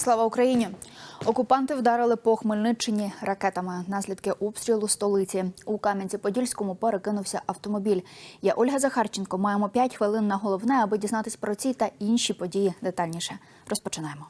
Слава Україні! Окупанти вдарили по Хмельниччині ракетами. Наслідки обстрілу столиці. У Кам'янці-Подільському перекинувся автомобіль. Я Ольга Захарченко. Маємо 5 хвилин на головне, аби дізнатись про ці та інші події детальніше. Розпочинаємо.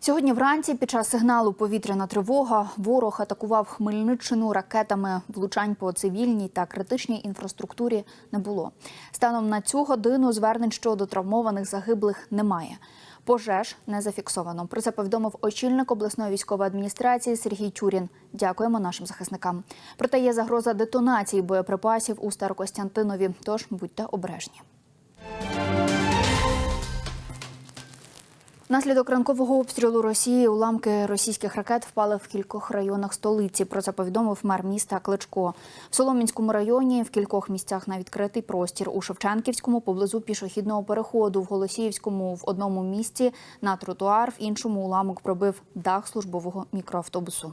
Сьогодні вранці під час сигналу повітряна тривога ворог атакував Хмельниччину ракетами. Влучань по цивільній та критичній інфраструктурі не було. Станом на цю годину звернень щодо травмованих загиблих немає. Пожеж не зафіксовано. Про це повідомив очільник обласної військової адміністрації Сергій Тюрін. Дякуємо нашим захисникам. Проте є загроза детонації боєприпасів у Старокостянтинові. Тож будьте обережні. Внаслідок ранкового обстрілу Росії уламки російських ракет впали в кількох районах столиці. Про це повідомив мер міста Кличко. В Соломінському районі в кількох місцях на відкритий простір. У Шевченківському поблизу пішохідного переходу, в Голосіївському в одному місці на тротуар, в іншому уламок пробив дах службового мікроавтобусу.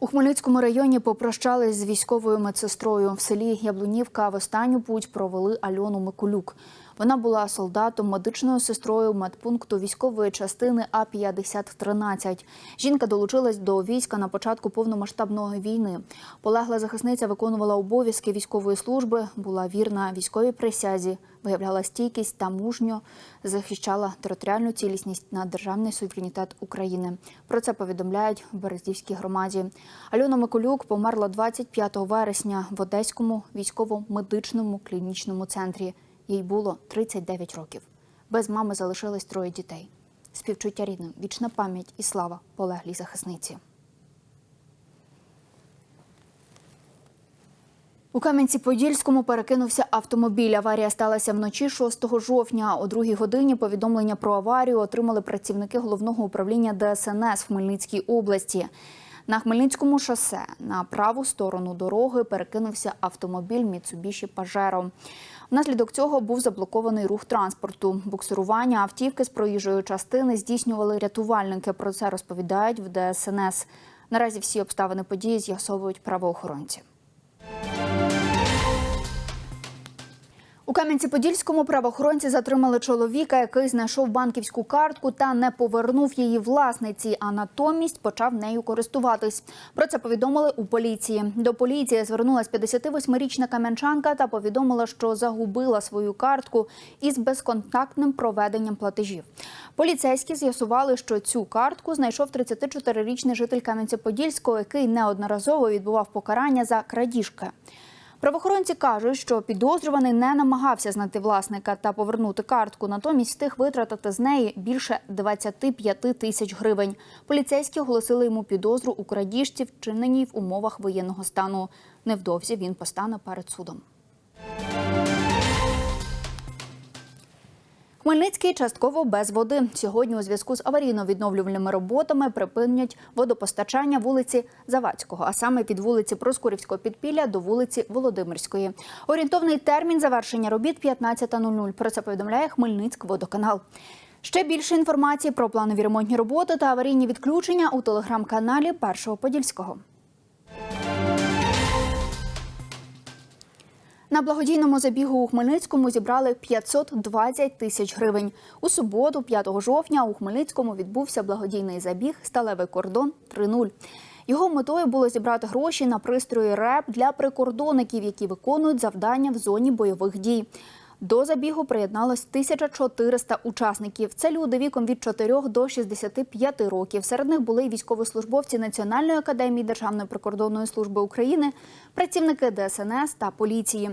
У Хмельницькому районі попрощались з військовою медсестрою. В селі Яблунівка в останню путь провели Альону Микулюк. Вона була солдатом, медичною сестрою медпункту військової частини А 5013 Жінка долучилась до війська на початку повномасштабної війни. Полегла захисниця виконувала обов'язки військової служби, була вірна військовій присязі, виявляла стійкість та мужньо захищала територіальну цілісність на державний суверенітет України. Про це повідомляють в Берездівській громаді. Альона Миколюк померла 25 вересня в Одеському військово-медичному клінічному центрі. Їй було 39 років. Без мами залишились троє дітей. Співчуття рідним, вічна пам'ять і слава полеглій захисниці. У Кам'янці-Подільському перекинувся автомобіль. Аварія сталася вночі 6 жовтня. О другій годині повідомлення про аварію отримали працівники головного управління ДСНС в Хмельницькій області. На Хмельницькому шосе на праву сторону дороги перекинувся автомобіль Міцубіші Пажеро. Внаслідок цього був заблокований рух транспорту. Буксирування автівки з проїжджої частини здійснювали рятувальники. Про це розповідають в ДСНС. Наразі всі обставини події з'ясовують правоохоронці. У Кам'янці-Подільському правоохоронці затримали чоловіка, який знайшов банківську картку та не повернув її власниці, а натомість почав нею користуватись. Про це повідомили у поліції. До поліції звернулась 58-річна кам'янчанка та повідомила, що загубила свою картку із безконтактним проведенням платежів. Поліцейські з'ясували, що цю картку знайшов 34-річний житель Кам'янця-Подільського, який неодноразово відбував покарання за крадіжки. Правоохоронці кажуть, що підозрюваний не намагався знайти власника та повернути картку, натомість встиг витратити з неї більше 25 тисяч гривень. Поліцейські оголосили йому підозру у крадіжці, вчиненій в умовах воєнного стану. Невдовзі він постане перед судом. Хмельницький частково без води. Сьогодні у зв'язку з аварійно-відновлювальними роботами припинять водопостачання вулиці Завадського, а саме від вулиці Проскурівського підпілля до вулиці Володимирської. Орієнтовний термін завершення робіт 15.00. Про це повідомляє Хмельницькводоканал. Ще більше інформації про планові ремонтні роботи та аварійні відключення у телеграм-каналі Першого Подільського. На благодійному забігу у Хмельницькому зібрали 520 тисяч гривень. У суботу, 5 жовтня, у Хмельницькому відбувся благодійний забіг Сталевий кордон 3.0. Його метою було зібрати гроші на пристрої РЕП для прикордонників, які виконують завдання в зоні бойових дій. До забігу приєдналось 1400 учасників. Це люди віком від 4 до 65 років. Серед них були військовослужбовці Національної академії Державної прикордонної служби України, працівники ДСНС та поліції.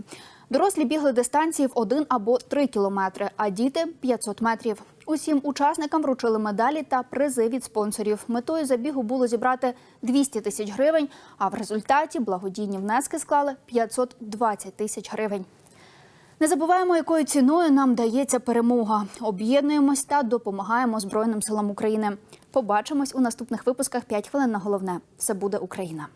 Дорослі бігли дистанції в 1 або 3 кілометри, а діти 500 метрів. Усім учасникам вручили медалі та призи від спонсорів. Метою забігу було зібрати 200 тисяч гривень, а в результаті благодійні внески склали 520 тисяч гривень. Не забуваємо, якою ціною нам дається перемога. Об'єднуємось та допомагаємо Збройним силам України. Побачимось у наступних випусках «5 хвилин на головне. Все буде Україна.